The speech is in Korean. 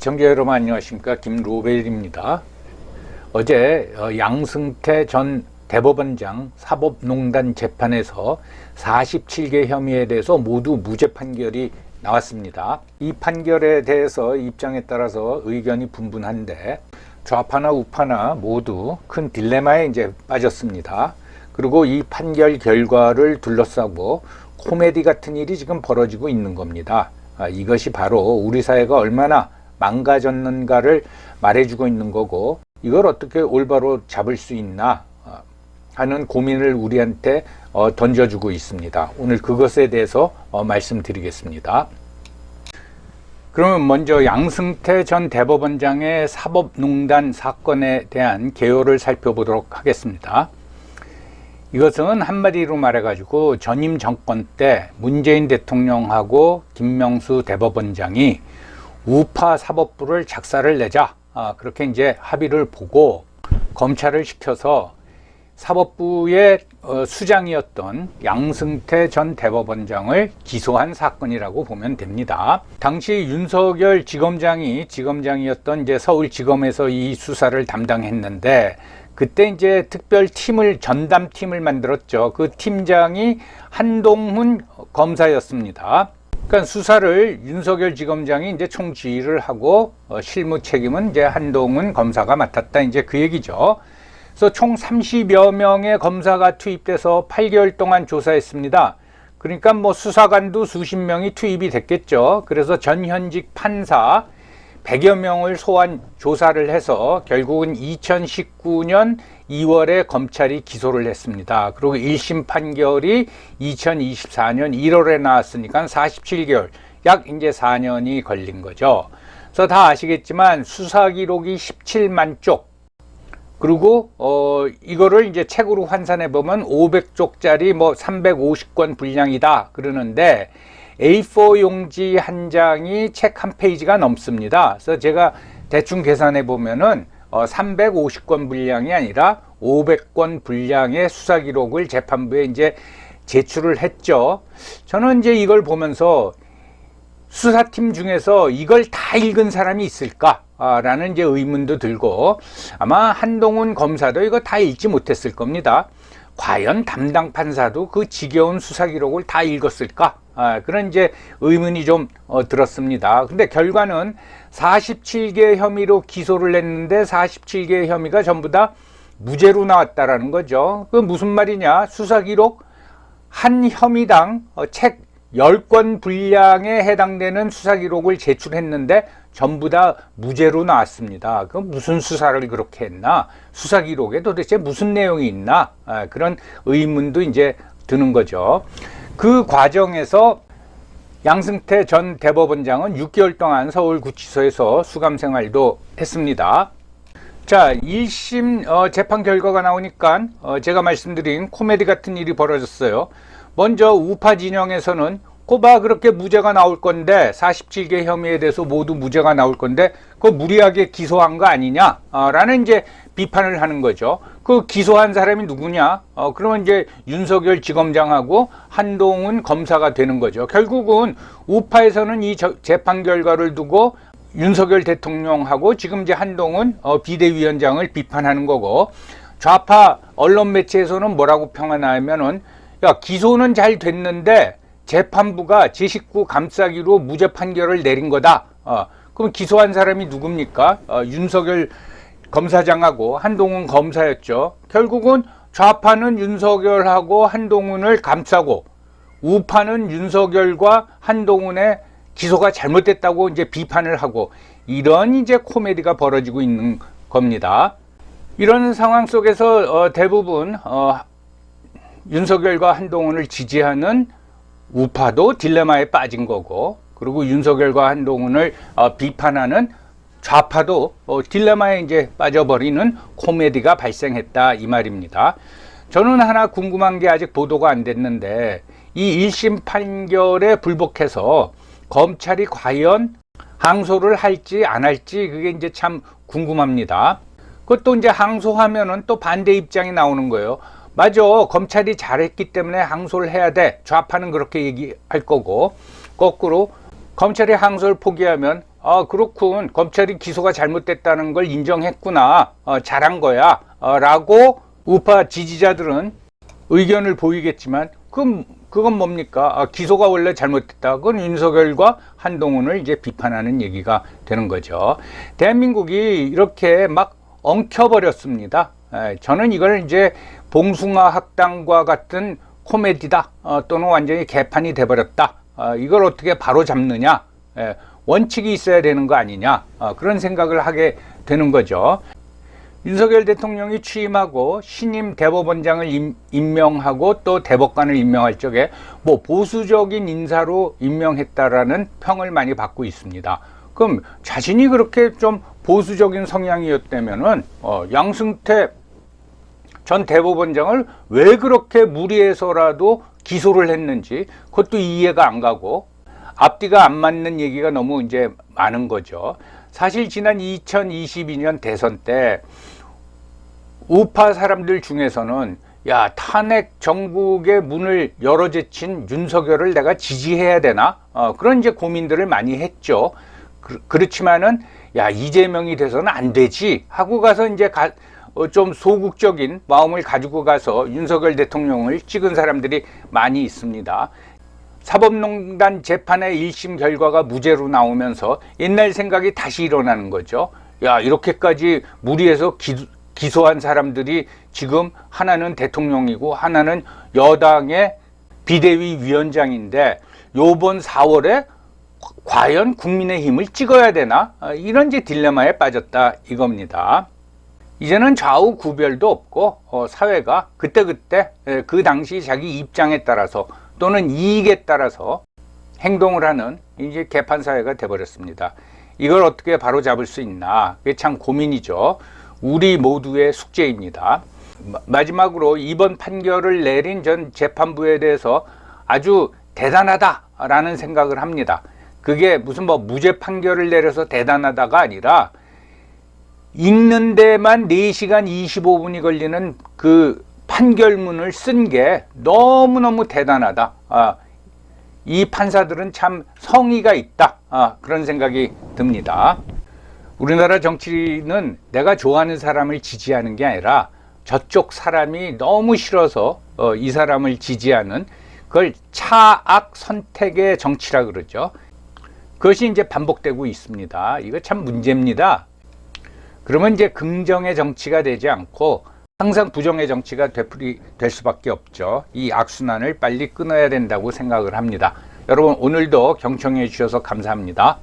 시청자 여러분 안녕하십니까 김로벨입니다. 어제 어, 양승태 전 대법원장 사법농단 재판에서 47개 혐의에 대해서 모두 무죄 판결이 나왔습니다. 이 판결에 대해서 입장에 따라서 의견이 분분한데 좌파나 우파나 모두 큰 딜레마에 이제 빠졌습니다. 그리고 이 판결 결과를 둘러싸고 코미디 같은 일이 지금 벌어지고 있는 겁니다. 아, 이것이 바로 우리 사회가 얼마나 망가졌는가를 말해주고 있는 거고 이걸 어떻게 올바로 잡을 수 있나 어, 하는 고민을 우리한테 어, 던져주고 있습니다. 오늘 그것에 대해서 어, 말씀드리겠습니다. 그러면 먼저 양승태 전 대법원장의 사법농단 사건에 대한 개요를 살펴보도록 하겠습니다. 이것은 한마디로 말해가지고 전임 정권 때 문재인 대통령하고 김명수 대법원장이 우파 사법부를 작사를 내자 아, 그렇게 이제 합의를 보고 검찰을 시켜서 사법부의 어, 수장이었던 양승태 전 대법원장을 기소한 사건이라고 보면 됩니다. 당시 윤석열 지검장이 지검장이었던 이제 서울지검에서 이 수사를 담당했는데 그때 이제 특별팀을 전담팀을 만들었죠. 그 팀장이 한동훈 검사였습니다. 그러니까 수사를 윤석열 지검장이 이제 총지휘를 하고 어, 실무 책임은 이제 한동훈 검사가 맡았다 이제 그 얘기죠. 그래서 총 30여 명의 검사가 투입돼서 8개월 동안 조사했습니다. 그러니까 뭐 수사관도 수십 명이 투입이 됐겠죠. 그래서 전현직 판사 100여 명을 소환 조사를 해서 결국은 2019년 2월에 검찰이 기소를 했습니다. 그리고 1심 판결이 2024년 1월에 나왔으니까 47개월, 약 이제 4년이 걸린 거죠. 그래서 다 아시겠지만 수사 기록이 17만 쪽, 그리고 어 이거를 이제 책으로 환산해 보면 500쪽짜리 뭐 350권 분량이다 그러는데 A4 용지 한 장이 책 한 페이지가 넘습니다. 그래서 제가 대충 계산해 보면은 어 350권 분량이 아니라 500권 분량의 수사 기록을 재판부에 이제 제출을 했죠. 저는 이제 이걸 보면서 수사팀 중에서 이걸 다 읽은 사람이 있을까? 라는 이제 의문도 들고 아마 한동훈 검사도 이거 다 읽지 못했을 겁니다. 과연 담당 판사도 그 지겨운 수사 기록을 다 읽었을까? 아, 그런 이제 의문이 좀 어, 들었습니다. 근데 결과는 47개 혐의로 기소를 했는데 47개 혐의가 전부 다 무죄로 나왔다라는 거죠. 그 무슨 말이냐? 수사 기록 한 혐의당 어, 책 10권 분량에 해당되는 수사 기록을 제출했는데 전부 다 무죄로 나왔습니다. 그 무슨 수사를 그렇게 했나? 수사 기록에 도대체 무슨 내용이 있나? 아, 그런 의문도 이제 드는 거죠. 그 과정에서 양승태 전 대법원장은 6개월 동안 서울구치소에서 수감 생활도 했습니다. 자, 1심 어, 재판 결과가 나오니까 어, 제가 말씀드린 코미디 같은 일이 벌어졌어요. 먼저 우파 진영에서는 꼬바 그렇게 무죄가 나올 건데 47개 혐의에 대해서 모두 무죄가 나올 건데 그 무리하게 기소한 거 아니냐 어, 라는 이제 비판을 하는 거죠. 그 기소한 사람이 누구냐? 어, 그러면 이제 윤석열 지검장하고 한동훈 검사가 되는 거죠. 결국은 우파에서는 이 재판 결과를 두고 윤석열 대통령하고 지금 이제 한동훈 어, 비대위원장을 비판하는 거고 좌파 언론 매체에서는 뭐라고 평하냐면은 야 기소는 잘 됐는데 재판부가 제19 감싸기로 무죄 판결을 내린 거다. 어, 그럼 기소한 사람이 누굽니까? 어, 윤석열 검사장하고 한동훈 검사였죠. 결국은 좌파는 윤석열하고 한동훈을 감싸고 우파는 윤석열과 한동훈의 기소가 잘못됐다고 이제 비판을 하고 이런 이제 코미디가 벌어지고 있는 겁니다. 이런 상황 속에서 어, 대부분 어, 윤석열과 한동훈을 지지하는 우파도 딜레마에 빠진 거고 그리고 윤석열과 한동훈을 어, 비판하는 좌파도 어, 딜레마에 이제 빠져버리는 코미디가 발생했다 이 말입니다. 저는 하나 궁금한 게 아직 보도가 안 됐는데 이 1심 판결에 불복해서 검찰이 과연 항소를 할지 안 할지 그게 이제 참 궁금합니다. 그것도 이제 항소하면은 또 반대 입장이 나오는 거예요. 맞아. 검찰이 잘했기 때문에 항소를 해야 돼. 좌파는 그렇게 얘기할 거고, 거꾸로 검찰이 항소를 포기하면 아 그렇군. 검찰이 기소가 잘못됐다는 걸 인정했구나. 어, 잘한 거야. 어, 라고 우파 지지자들은 의견을 보이겠지만 그건, 그건 뭡니까? 아, 기소가 원래 잘못됐다. 그건 윤석열과 한동훈을 이제 비판하는 얘기가 되는 거죠. 대한민국이 이렇게 막 엉켜버렸습니다. 에, 저는 이걸 이제 봉숭아 학당과 같은 코미디다 어, 또는 완전히 개판이 돼버렸다 어, 이걸 어떻게 바로 잡느냐 에, 원칙이 있어야 되는 거 아니냐 어, 그런 생각을 하게 되는 거죠. 윤석열 대통령이 취임하고 신임 대법원장을 임, 임명하고 또 대법관을 임명할 적에 뭐 보수적인 인사로 임명했다라는 평을 많이 받고 있습니다. 그럼 자신이 그렇게 좀 보수적인 성향이었다면은 어, 양승태 전 대법원장을 왜 그렇게 무리해서라도 기소를 했는지 그것도 이해가 안 가고 앞뒤가 안 맞는 얘기가 너무 이제 많은 거죠. 사실 지난 2022년 대선 때 우파 사람들 중에서는 야 탄핵 정국의 문을 열어 제친 윤석열을 내가 지지해야 되나 어, 그런 이제 고민들을 많이 했죠. 그, 그렇지만은 야 이재명이 돼서는 안 되지 하고 가서 이제 가, 어, 좀 소극적인 마음을 가지고 가서 윤석열 대통령을 찍은 사람들이 많이 있습니다. 사법농단 재판의 1심 결과가 무죄로 나오면서 옛날 생각이 다시 일어나는 거죠. 야, 이렇게까지 무리해서 기, 기소한 사람들이 지금 하나는 대통령이고 하나는 여당의 비대위 위원장인데 요번 4월에 과연 국민의힘을 찍어야 되나? 어, 이런 이제 딜레마에 빠졌다 이겁니다. 이제는 좌우 구별도 없고 어, 사회가 그때그때 에, 그 당시 자기 입장에 따라서 또는 이익에 따라서 행동을 하는 이제 개판 사회가 돼버렸습니다. 이걸 어떻게 바로 잡을 수 있나? 그게 참 고민이죠. 우리 모두의 숙제입니다. 마- 마지막으로 이번 판결을 내린 전 재판부에 대해서 아주 대단하다라는 생각을 합니다. 그게 무슨 뭐 무죄 판결을 내려서 대단하다가 아니라 읽는 데만 4시간 25분이 걸리는 그 판결문을 쓴 게 너무너무 대단하다. 아, 이 판사들은 참 성의가 있다. 아, 그런 생각이 듭니다. 우리나라 정치는 내가 좋아하는 사람을 지지하는 게 아니라 저쪽 사람이 너무 싫어서 어, 이 사람을 지지하는 그걸 차악 선택의 정치라 그러죠. 그것이 이제 반복되고 있습니다. 이거 참 문제입니다. 그러면 이제 긍정의 정치가 되지 않고 항상 부정의 정치가 되풀이 될 수밖에 없죠. 이 악순환을 빨리 끊어야 된다고 생각을 합니다. 여러분 오늘도 경청해 주셔서 감사합니다.